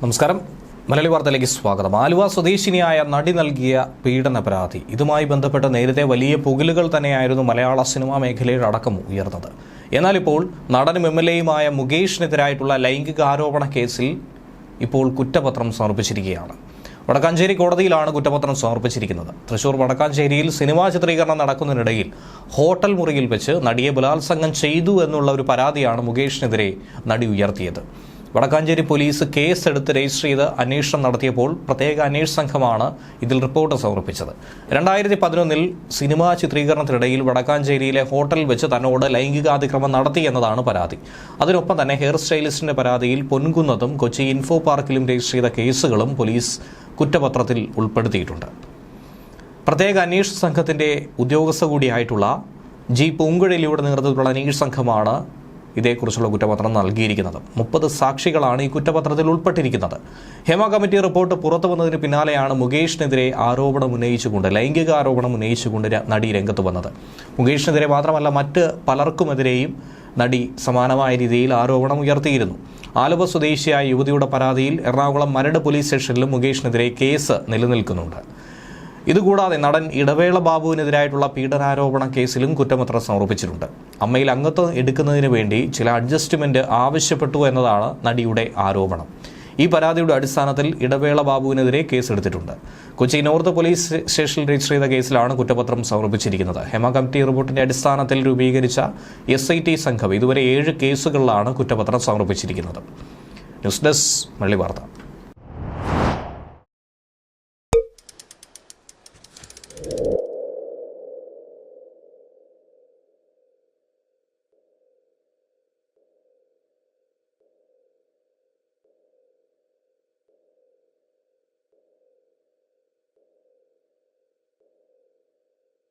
നമസ്കാരം. മലയാളി വാർത്തയിലേക്ക് സ്വാഗതം. ആലുവ സ്വദേശിനിയായ നടി നൽകിയ പീഡന പരാതി. ഇതുമായി ബന്ധപ്പെട്ട് നേരത്തെ വലിയ പുകിലുകൾ തന്നെയായിരുന്നു മലയാള സിനിമാ മേഖലയിൽ അടക്കം ഉയർന്നത്. എന്നാൽ ഇപ്പോൾ നടനും എം എൽ എയുമായ മുകേഷിനെതിരായിട്ടുള്ള ലൈംഗിക ആരോപണ കേസിൽ ഇപ്പോൾ കുറ്റപത്രം സമർപ്പിച്ചിരിക്കുകയാണ്. വടക്കാഞ്ചേരി കോടതിയിലാണ് കുറ്റപത്രം സമർപ്പിച്ചിരിക്കുന്നത്. തൃശൂർ വടക്കാഞ്ചേരിയിൽ സിനിമാ ചിത്രീകരണം നടക്കുന്നതിനിടയിൽ ഹോട്ടൽ മുറിയിൽ വെച്ച് നടിയെ ബലാത്സംഗം ചെയ്തു എന്നുള്ള ഒരു പരാതിയാണ് മുകേഷിനെതിരെ നടി ഉയർത്തിയത്. വടക്കാഞ്ചേരി പോലീസ് കേസ് എടുത്ത് രജിസ്റ്റർ ചെയ്ത് അന്വേഷണം നടത്തിയപ്പോൾ പ്രത്യേക അന്വേഷണ സംഘമാണ് ഇതിൽ റിപ്പോർട്ട് സമർപ്പിച്ചത്. രണ്ടായിരത്തി പതിനൊന്നിൽ സിനിമാ ചിത്രീകരണത്തിനിടയിൽ വടക്കാഞ്ചേരിയിലെ ഹോട്ടൽ വെച്ച് തന്നോട് ലൈംഗികാതിക്രമം നടത്തി എന്നതാണ് പരാതി. അതിനൊപ്പം തന്നെ ഹെയർ സ്റ്റൈലിസ്റ്റിന്റെ പരാതിയിൽ പൊൻകുന്നതും കൊച്ചി ഇൻഫോ പാർക്കിലും രജിസ്റ്റർ ചെയ്ത കേസുകളും പോലീസ് കുറ്റപത്രത്തിൽ ഉൾപ്പെടുത്തിയിട്ടുണ്ട്. പ്രത്യേക അന്വേഷണ സംഘത്തിന്റെ ഉദ്യോഗസ്ഥ കൂടിയായിട്ടുള്ള ജി പൂങ്കുഴലിയുടെ നേതൃത്വത്തിലുള്ള അന്വേഷണ സംഘമാണ് ഇതേക്കുറിച്ചുള്ള കുറ്റപത്രം നൽകിയിരിക്കുന്നത്. മുപ്പത് സാക്ഷികളാണ് ഈ കുറ്റപത്രത്തിൽ ഉൾപ്പെട്ടിരിക്കുന്നത്. ഹേമ കമ്മിറ്റി റിപ്പോർട്ട് പുറത്തു വന്നതിന് പിന്നാലെയാണ് മുകേഷിനെതിരെ ആരോപണം ഉന്നയിച്ചുകൊണ്ട് ലൈംഗിക ആരോപണം ഉന്നയിച്ചുകൊണ്ട് നടി രംഗത്ത് വന്നത്. മുകേഷിനെതിരെ മാത്രമല്ല മറ്റ് പലർക്കുമെതിരെയും നടി സമാനമായ രീതിയിൽ ആരോപണം ഉയർത്തിയിരുന്നു. ആലുവ സ്വദേശിയായ യുവതിയുടെ പരാതിയിൽ എറണാകുളം മരട് പോലീസ് സ്റ്റേഷനിലും മുകേഷിനെതിരെ കേസ് നിലനിൽക്കുന്നുണ്ട്. ഇതുകൂടാതെ നടൻ ഇടവേള ബാബുവിനെതിരായിട്ടുള്ള പീഡനാരോപണ കേസിലും കുറ്റപത്രം സമർപ്പിച്ചിട്ടുണ്ട്. അമ്മയിൽ അംഗത്വം എടുക്കുന്നതിന് വേണ്ടി ചില അഡ്ജസ്റ്റ്മെന്റ് ആവശ്യപ്പെട്ടു എന്നതാണ് നടിയുടെ ആരോപണം. ഈ പരാതിയുടെ അടിസ്ഥാനത്തിൽ ഇടവേള ബാബുവിനെതിരെ കേസെടുത്തിട്ടുണ്ട്. കൊച്ചി നോർത്ത് പോലീസ് സ്റ്റേഷനിൽ രജിസ്റ്റർ ചെയ്ത കേസിലാണ് കുറ്റപത്രം സമർപ്പിച്ചിരിക്കുന്നത്. ഹെമ കമ്മിറ്റി റിപ്പോർട്ടിന്റെ അടിസ്ഥാനത്തിൽ രൂപീകരിച്ച എസ് ഐ ടി സംഘം ഇതുവരെ ഏഴ് കേസുകളിലാണ് കുറ്റപത്രം സമർപ്പിച്ചിരിക്കുന്നത്. ന്യൂസ് ഡെസ്ക് മള്ളി വാർത്ത.